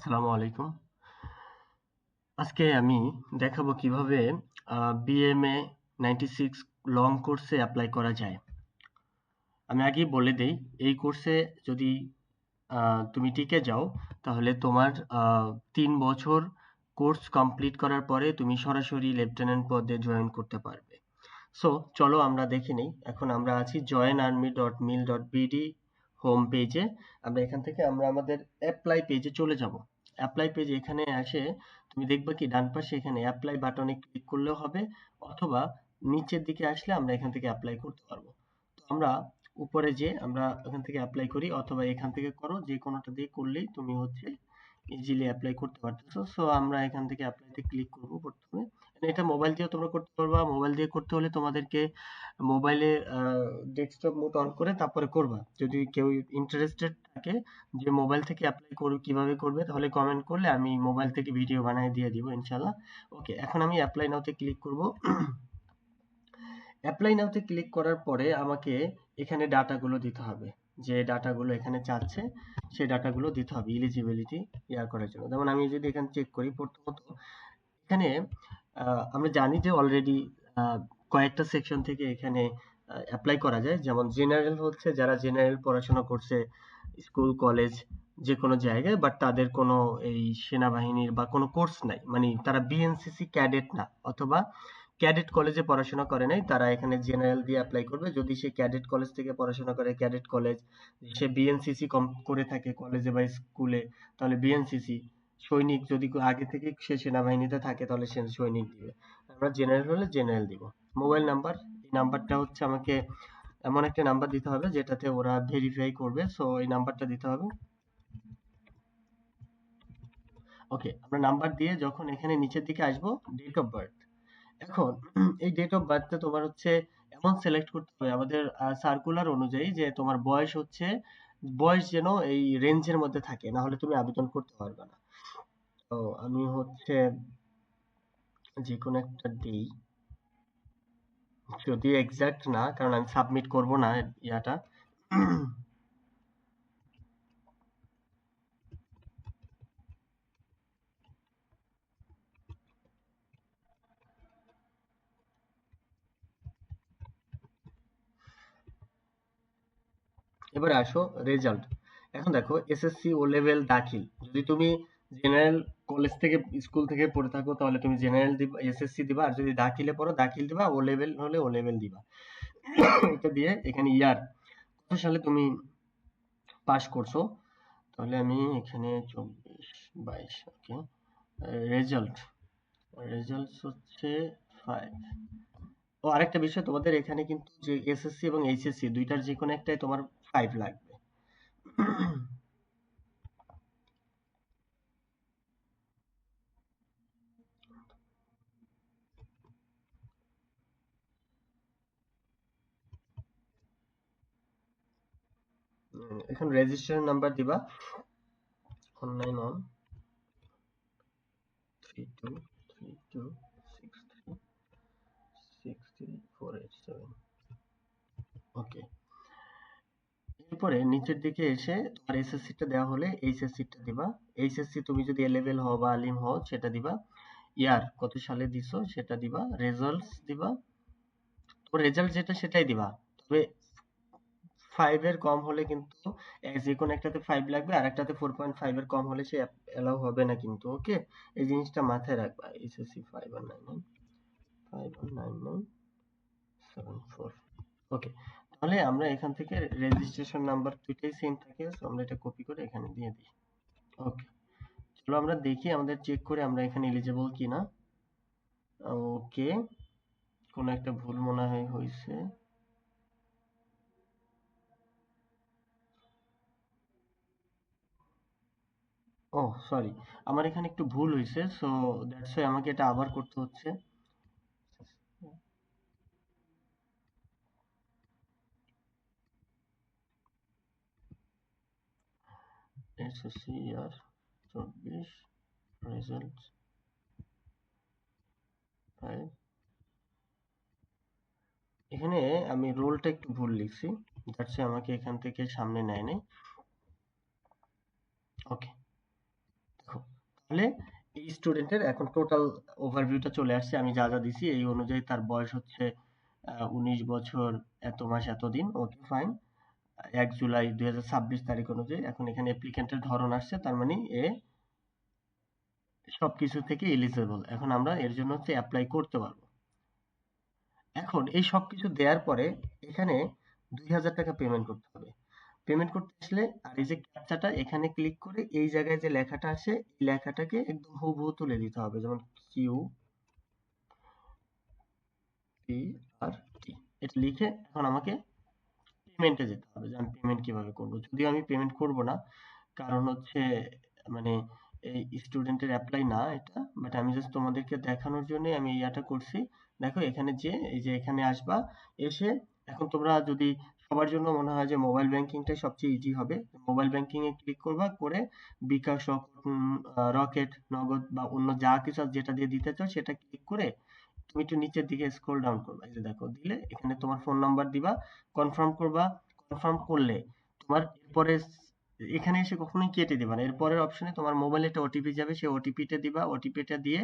আসসালামু আলাইকুম। আজকে আমি দেখাবো কীভাবে বিএমএ নাইনটি সিক্স লং কোর্সে অ্যাপ্লাই করা যায়। আমি আগেই বলে দেই, এই কোর্সে যদি তুমি টিকে যাও, তাহলে তোমার তিন বছর কোর্স কমপ্লিট করার পরে তুমি সরাসরি লেফটেন্যান্ট পদে জয়েন করতে পারবে। সো চলো আমরা দেখে নিই, এখন আমরা আছি join army dot mil dot BD home পেজে আমরা এখান থেকে আমরা আমাদের অ্যাপ্লাই পেজে চলে যাব। অ্যাপ্লাই পেজে এখানে আসে, তুমি দেখবে কি ডান পাশে এখানে অ্যাপ্লাই বাটনে ক্লিক করলেও হবে, অথবা নিচের দিকে আসলে আমরা এখান থেকে অ্যাপ্লাই করতে পারব। তো আমরা উপরে যে আমরা এখান থেকে অ্যাপ্লাই করি, অথবা এখান থেকে করো, যে কোনোটা দিয়ে করলেই তুমি হচ্ছে ইজিলি অ্যাপ্লাই করতে পারতেছো। সো আমরা এখান থেকে অ্যাপ্লাইতে ক্লিক করব প্রথমে। এটা মোবাইল দিয়েও তোমরা করতে পারবা। মোবাইল দিয়ে করতে হলে তোমাদেরকে মোবাইলে ডেস্কটপ মোড অন করে তারপরে করবা। যদি কেউ ইন্টারেস্টেড থাকে যে মোবাইল থেকে অ্যাপ্লাই করবে কীভাবে করবে, তাহলে কমেন্ট করলে আমি মোবাইল থেকে ভিডিও বানিয়ে দিয়ে দিব ইনশাল্লাহ ওকে এখন আমি অ্যাপ্লাই নাওতে ক্লিক করব। অ্যাপ্লাই নাওতে ক্লিক করার পরে আমাকে এখানে ডাটাগুলো দিতে হবে। যে ডাটাগুলো এখানে চাচ্ছে, সেই ডাটাগুলো দিতে হবে ইলিজিবিলিটি ইয়ার করার জন্য। যেমন আমি যদি এখানে চেক করি, প্রথমত এখানে আমরা জানি যে অলরেডি কয়েকটা সেকশন থেকে এখানে অ্যাপ্লাই করা যায়। যেমন জেনারেল হচ্ছে যারা জেনারেল পড়াশোনা করছে স্কুল কলেজ যে কোনো জায়গায় বাট তাদের কোনো এই সেনাবাহিনীর বা কোনো কোর্স নাই। মানে তারা বিএনসিসি ক্যাডেট না, অথবা ক্যাডেট কলেজে পড়াশোনা করে নাই, তারা এখানে জেনারেল দিয়ে অ্যাপ্লাই করবে। যদি সে ক্যাডেট কলেজ থেকে পড়াশোনা করে ক্যাডেট কলেজ সে বিএনসিসি কম করে থাকে কলেজে বা স্কুলে তাহলে বিএনসিসি সৈনিক যদি আগে থেকে সে সেনাবাহিনীতে থাকে, তাহলে সে সৈনিক দিবে। আমরা জেনারেল হলে জেনারেল দিব। মোবাইল নাম্বার এই নাম্বারটা হচ্ছে আমাকে এমন একটা নাম্বার দিতে হবে, যেটাতে ওরা ভেরিফাই করবে। সো এই নাম্বারটা দিতে হবে। ওকে আমরা নাম্বার দিয়ে যখন এখানে নিচের দিকে আসব ডেট অফ বার্থ এখন, এই ডেট অফ বার্থটা তোমার হচ্ছে এমন সিলেক্ট করতে হবে, আমাদের সার্কুলার অনুযায়ী যে তোমার বয়স হচ্ছে, বয়স যেন এই রেঞ্জের মধ্যে থাকে না হলে তুমি আবেদন করতে পারবে না। তো আমি হচ্ছে যে কোনো একটা দিই। যদি এক্সাক্ট না, কারণ আমি সাবমিট করব না ইয়াটা। এবারে আসো রেজাল্ট এখন দেখো এসএসসি ও লেভেল দাখিল। যদি তুমি জেনারেল কলেজ থেকে স্কুল থেকে পড়ে থাকো, তাহলে তুমি জেনারেল দিবা এসএসসি দিবা, আর যদি দাখিলে পড়ো দাখিল দিবা ও লেভেল হলে ও লেভেল দিবা। এটা দিয়ে এখানে ইয়ার কত সালে তুমি পাস করছ? তাহলে আমি এখানে চব্বিশ, বাইশ ওকে রেজাল্ট রেজাল্ট হচ্ছে ফাইভ ও, আরেকটা বিষয়, তোমাদের এখানে কিন্তু যে এসএসসি এবং এইচএসসি দুইটার যে কোনো একটাই তোমার ফাইভ লাগবে। এখন রেজিস্ট্রেশন নাম্বার দিবা। One nine one three two three two six three six three four eight seven okay এরপরে নিচের দিকে এসে তোমার এসএসসিটা দেওয়া হলে এইচএসসিটা দিবা। এইচএসসি তুমি যদি এ লেভেল হও বা আলিম হও, সেটা দিবা। ইয়ার কত সালে দিছো, সেটা দিবা। রেজাল্টস দিবা। তো রেজাল্ট যেটা, সেটাই দিবা। তবে ফাইভ এর কম হলে কিন্তু যে কোনো একটাতে ফাইভ লাগবে আর একটাতে ফোর পয়েন্ট ফাইভ এর কম হলে সে অ্যালাউ হবে না কিন্তু ওকে এই জিনিসটা মাথায় রাখবা এসএসসি ফাইভ আর nine nine five nine nine seven four okay তাহলে আমরা এখান থেকে রেজিস্ট্রেশন নাম্বার দুইটাই সেম থাকে সো আমরা এটা কপি করে এখানে দিয়ে দিই ওকে চলো আমরা দেখি আমাদের চেক করে আমরা এখানে এলিজিবল কিনা ওকে কোন একটা ভুল মনে হয় হয়েছে। ও সরি আমার এখানে একটু ভুল হয়েছে সো দ্যাটস ওয়াই আমাকে এটা আবার করতে হচ্ছে। এসএসসি ইয়ার চব্বিশ রেজাল্ট ফাইভ এখানে আমি রোলটা একটু ভুল লিখছি দ্যাটস আমাকে এখান থেকে সামনে নেয় নাই ওকে তাহলে এই স্টুডেন্টের এখন টোটাল ওভারভিউটা চলে আসছে। আমি যা যা দিছি, এই অনুযায়ী তার বয়স হচ্ছে উনিশ বছর এত মাস এত দিন ওকে ফাইন এক জুলাই দু হাজার ছাব্বিশ তারিখ অনুযায়ী এখন এখানে অ্যাপ্লিকেন্টের ধরন আসছে, তার মানে এ সবকিছু থেকে এলিজেবল এখন আমরা এর জন্য হচ্ছে অ্যাপ্লাই করতে পারব। এখন এই সব কিছু দেওয়ার পরে এখানে দুই হাজার টাকা পেমেন্ট করতে হবে। পেমেন্ট করতে আসলে আর এই যে ক্যাপচাটা এখানে ক্লিক করে এই জায়গায় যে লেখাটা আছে এই লেখাটাকে একদম হুবহু তুলে দিতে হবে। যেমন কিউ পি আর টি এটা লিখে এখন আমাকে পেমেন্টে যেতে হবে যে আমি পেমেন্ট কীভাবে করব। যদিও আমি পেমেন্ট করব না, কারণ হচ্ছে মানে এই স্টুডেন্টের অ্যাপ্লাই না এটা বাট আমি জাস্ট তোমাদেরকে দেখানোর জন্য আমি ইয়াটা করছি। দেখো এখানে যে, এই যে এখানে আসবা, এসে এখন তোমরা যদি সবার জন্য মনে হয় যে মোবাইল ব্যাংকিংটাই সবচেয়ে ইজি হবে। মোবাইল ব্যাংকিং এ ক্লিক করবা, করে বিকাশ রকেট নগদ বা অন্য যা কিছু যেটা দিয়ে দিতে চাও সেটা ক্লিক করে তুমি একটু নিচের দিকে স্ক্রল ডাউন করবা। এই যে দেখো, দিলে এখানে তোমার ফোন নাম্বার দিবা কনফার্ম করবা কনফার্ম করলে তোমার এরপরে এখানে এসে কখনোই কেটে দিবা না। এরপরের অপশনে তোমার মোবাইলে একটা ওটিপি যাবে, সেই ওটিপিটা দিবা। ওটিপিটা দিয়ে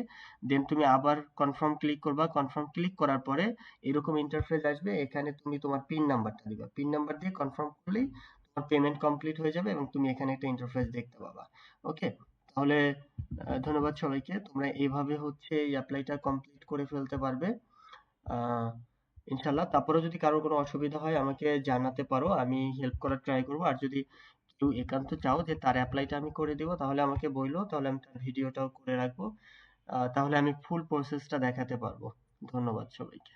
দেন তুমি আবার কনফার্ম ক্লিক করবা। কনফার্ম ক্লিক করার পরে এরকম ইন্টারফেস আসবে। এখানে তুমি তোমার পিন নাম্বারটা দিবা। পিন নাম্বার দিয়ে কনফার্ম করলেই তোমার পেমেন্ট কমপ্লিট হয়ে যাবে এবং তুমি এখানে একটা ইন্টারফেস দেখতে পাবা। ওকে তাহলে ধন্যবাদ সবাইকে। তোমরা এইভাবে হচ্ছে এই অ্যাপ্লাইটা কমপ্লিট করে ফেলতে পারবে। ইনশাল্লাহ তারপরে যদি কারোর কোনো অসুবিধা হয় আমাকে জানাতে পারো। আমি হেল্প করার ট্রাই করব। আর যদি কেউ একান্ত চাও যে তার অ্যাপ্লাইটা আমি করে দিবো। তাহলে আমাকে বইলো তাহলে আমি তার ভিডিওটাও করে রাখব। তাহলে আমি ফুল প্রসেসটা দেখাতে পারব। ধন্যবাদ সবাইকে।